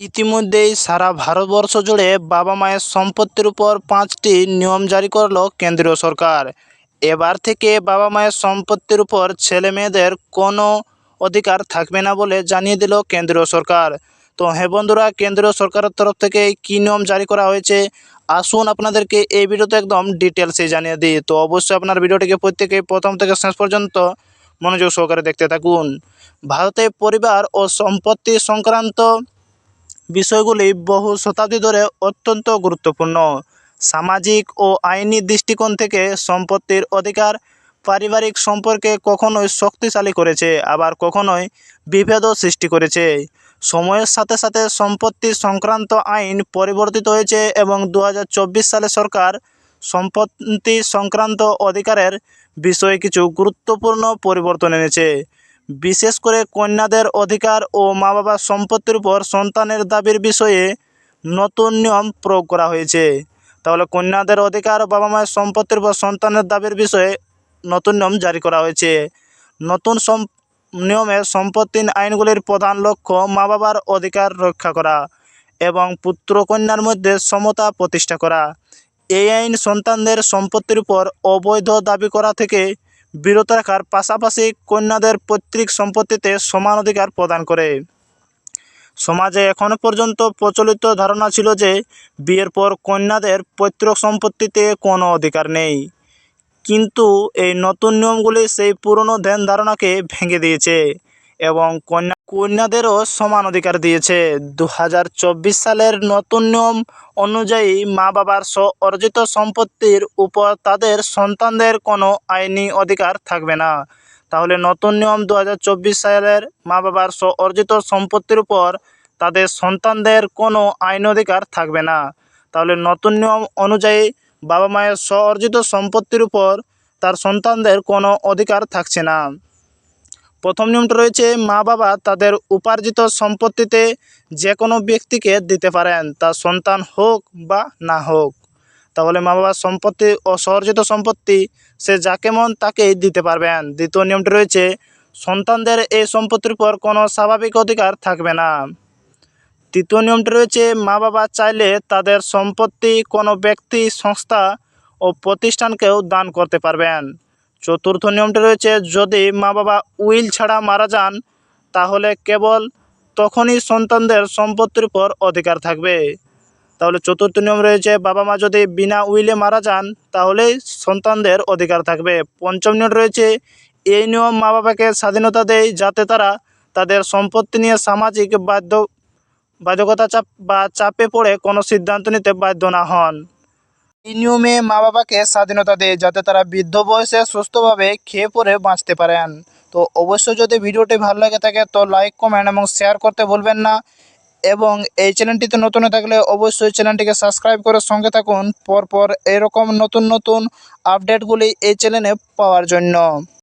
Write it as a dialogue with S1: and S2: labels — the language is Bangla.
S1: ইতিমধ্যেই সারা ভারতবর্ষ জুড়ে বাবা মায়ের সম্পত্তির উপর পাঁচটি নিয়ম জারি করল কেন্দ্রীয় সরকার। এবার থেকে বাবা মায়ের সম্পত্তির উপর ছেলে মেয়েদের কোনো অধিকার থাকবে না বলে জানিয়ে দিল কেন্দ্রীয় সরকার। তো হ্যাঁ বন্ধুরা, কেন্দ্রীয় সরকারের তরফ থেকে কী নিয়ম জারি করা হয়েছে আসুন আপনাদেরকে এই ভিডিওতে একদম ডিটেলসে জানিয়ে দিই। তো অবশ্যই আপনার ভিডিওটিকে প্রত্যেকে প্রথম থেকে শেষ পর্যন্ত মনোযোগ সহকারে দেখতে থাকুন। ভারতে পরিবার ও সম্পত্তি সংক্রান্ত বিষয়গুলি বহু শতাব্দী ধরে অত্যন্ত গুরুত্বপূর্ণ। সামাজিক ও আইনি দৃষ্টিকোণ থেকে সম্পত্তির অধিকার পারিবারিক সম্পর্কে কখনোই শক্তিশালী করেছে, আবার কখনোই বিভেদও সৃষ্টি করেছে। সময়ের সাথে সাথে সম্পত্তি সংক্রান্ত আইন পরিবর্তিত হয়েছে এবং দু হাজার চব্বিশ সালে সরকার সম্পত্তি সংক্রান্ত অধিকারের বিষয়ে কিছু গুরুত্বপূর্ণ পরিবর্তন এনেছে। বিশেষ করে কন্যাদের অধিকার ও মা বাবার সম্পত্তির উপর সন্তানের দাবির বিষয়ে নতুন নিয়ম প্রয়োগ করা হয়েছে। তাহলে কন্যাদের অধিকার ও বাবা মায়ের সম্পত্তির উপর সন্তানের দাবির বিষয়ে নতুন নিয়ম জারি করা হয়েছে। নতুন নিয়মে সম্পত্তি আইনগুলির প্রধান লক্ষ্য মা বাবার অধিকার রক্ষা করা এবং পুত্র কন্যার মধ্যে সমতা প্রতিষ্ঠা করা। এই আইন সন্তানদের সম্পত্তির উপর অবৈধ দাবি করা থেকে বিরত রাখার পাশাপাশি কন্যাদের পৈতৃক সম্পত্তিতে সমান অধিকার প্রদান করে। সমাজে এখনও পর্যন্ত প্রচলিত ধারণা ছিল যে, বিয়ের পর কন্যাদের পৈতৃক সম্পত্তিতে কোনো অধিকার নেই। কিন্তু এই নতুন নিয়মগুলি সেই পুরনো ধ্যান ধারণাকে ভেঙে দিয়েছে। এবং কন্যা কন্যাদেরও সমান অধিকার দিয়েছে। দু হাজার চব্বিশ সালের নতুন নিয়ম অনুযায়ী মা বাবার স্ব অর্জিত সম্পত্তির উপর তাদের সন্তানদের কোনো আইনি অধিকার থাকবে না। তাহলে নতুন নিয়ম দু হাজার চব্বিশ সালের মা বাবার স্ব অর্জিত সম্পত্তির উপর তাদের সন্তানদের কোনো আইন অধিকার থাকবে না। তাহলে নতুন নিয়ম অনুযায়ী বাবা মায়ের স্ব অর্জিত সম্পত্তির উপর তার সন্তানদের কোনো অধিকার থাকছে না। প্রথম নিয়মটা রয়েছে, মা বাবা তাদের উপার্জিত সম্পত্তিতে যে কোনো ব্যক্তিকে দিতে পারেন তার সন্তান হোক বা না হোক। তাহলে মা বাবার সম্পত্তি ও সম্পত্তি, সে যাকে মন তাকেই দিতে পারবেন। দ্বিতীয় নিয়মটি রয়েছে, সন্তানদের এই সম্পত্তির উপর কোনো স্বাভাবিক অধিকার থাকবে না। তৃতীয় নিয়মটি রয়েছে, মা বাবা চাইলে তাদের সম্পত্তি কোনো ব্যক্তি, সংস্থা ও প্রতিষ্ঠানকেও দান করতে পারবেন। চতুর্থ নিয়মটি রয়েছে, যদি মা বাবা উইল ছাড়া মারা যান, তাহলে কেবল তখনই সন্তানদের সম্পত্তির উপর অধিকার থাকবে। তাহলে চতুর্থ নিয়ম রয়েছে, বাবা মা যদি বিনা উইলে মারা যান তাহলেই সন্তানদের অধিকার থাকবে। পঞ্চম নিয়ম রয়েছে, এই নিয়ম মা বাবাকে স্বাধীনতা দেয় যাতে তারা তাদের সম্পত্তি নিয়ে সামাজিক বাধ্য বাধ্যকতা চাপ বা চাপে পড়ে কোনো সিদ্ধান্ত নিতে বাধ্য না হন। এই নিয়মে মা বাবাকে স্বাধীনতা দেয়, যাতে তারা বৃদ্ধ বয়সে সুস্থভাবে খেয়ে পরে বাঁচতে পারেন। তো অবশ্যই যদি ভিডিওটি ভালো লাগে থাকে, তো লাইক কমেন্ট এবং শেয়ার করতে ভুলবেন না। এবং এই চ্যানেলটিতে নতুন হয়ে থাকলে অবশ্যই চ্যানেলটিকে সাবস্ক্রাইব করে সঙ্গে থাকুন। পরপর এরকম নতুন নতুন আপডেটগুলি এই চ্যানেলে পাওয়ার জন্য।